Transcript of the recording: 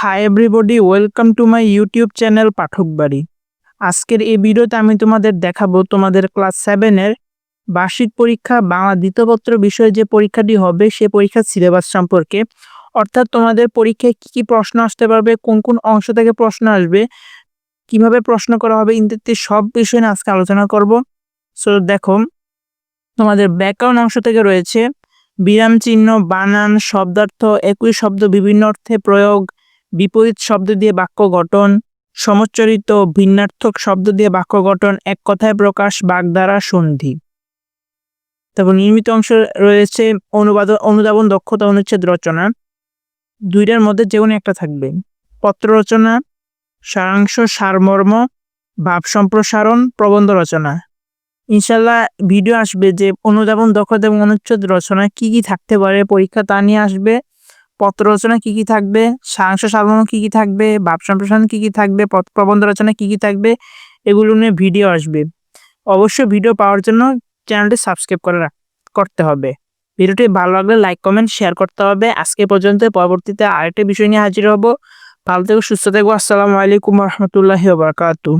Hi everybody welcome to my YouTube channel পাঠক বাড়ি আজকের এই ভিডিওতে আমি তোমাদের দেখাবো তোমাদের ক্লাস সেভেনের বার্ষিক পরীক্ষা, বাংলা দ্বিতীয়পত্র বিষয়ে যে পরীক্ষাটি হবে, সে পরীক্ষার সিলেবাস সম্পর্কে। অর্থাৎ তোমাদের পরীক্ষায় কী কী প্রশ্ন আসতে পারবে, কোন কোন অংশ থেকে প্রশ্ন আসবে, কীভাবে প্রশ্ন করা হবে ইত্যাদি সব বিষয় নিয়ে আজকে আলোচনা করব। সো দেখো, তোমাদের ব্যাকরণ অংশ থেকে রয়েছে, বিরাম চিহ্ন, বানান, শব্দার্থ, একই শব্দ, বিভিন্ন অর্থে প্রয়োগ বিপরীত শব্দ দিয়ে বাক্য গঠন, সমচ্চরিত ভিন্নার্থক শব্দ দিয়ে বাক্য গঠন এক কথায় প্রকাশ বাগধারা সন্ধি। তারপর নির্মিত অংশ রয়েছে অনুবাদ, অনুধাবন, দক্ষতা, অনুচ্ছেদ, রচনা। দুইটার মধ্যে যে কোনো একটা থাকবে। পত্র রচনা, সারাংশ, সারমর্ম, ভাব সম্প্রসারণ, প্রবন্ধ রচনা। ইনশাল্লাহ ভিডিও আসবে যে অনুধাবন, দক্ষতা এবং অনুচ্ছেদ রচনা কি কি থাকতে পারে, পরীক্ষা তা নিয়ে আসবে। পত্র রচনা কি কি থাকবে? সারাংশ সারমর্ম কি কি থাকবে? ভাব সম্প্রসারণ কি কি থাকবে? প্রবন্ধ রচনা কি কি থাকবে? এগুলো নিয়ে ভিডিও আসবে। অবশ্যই ভিডিও পাওয়ার জন্য চ্যানেলটি সাবস্ক্রাইব করে করতে হবে। ভিডিওটি ভালো লাগলে লাইক, কমেন্ট, শেয়ার করতে হবে। আজকে পর্যন্ত, পরবর্তীতে আরেকটা বিষয় নিয়ে হাজির হব। ভালো থেকো, সুস্থ থেকো। আসসালামু আলাইকুম রহমতুল্লাহি বারকাতু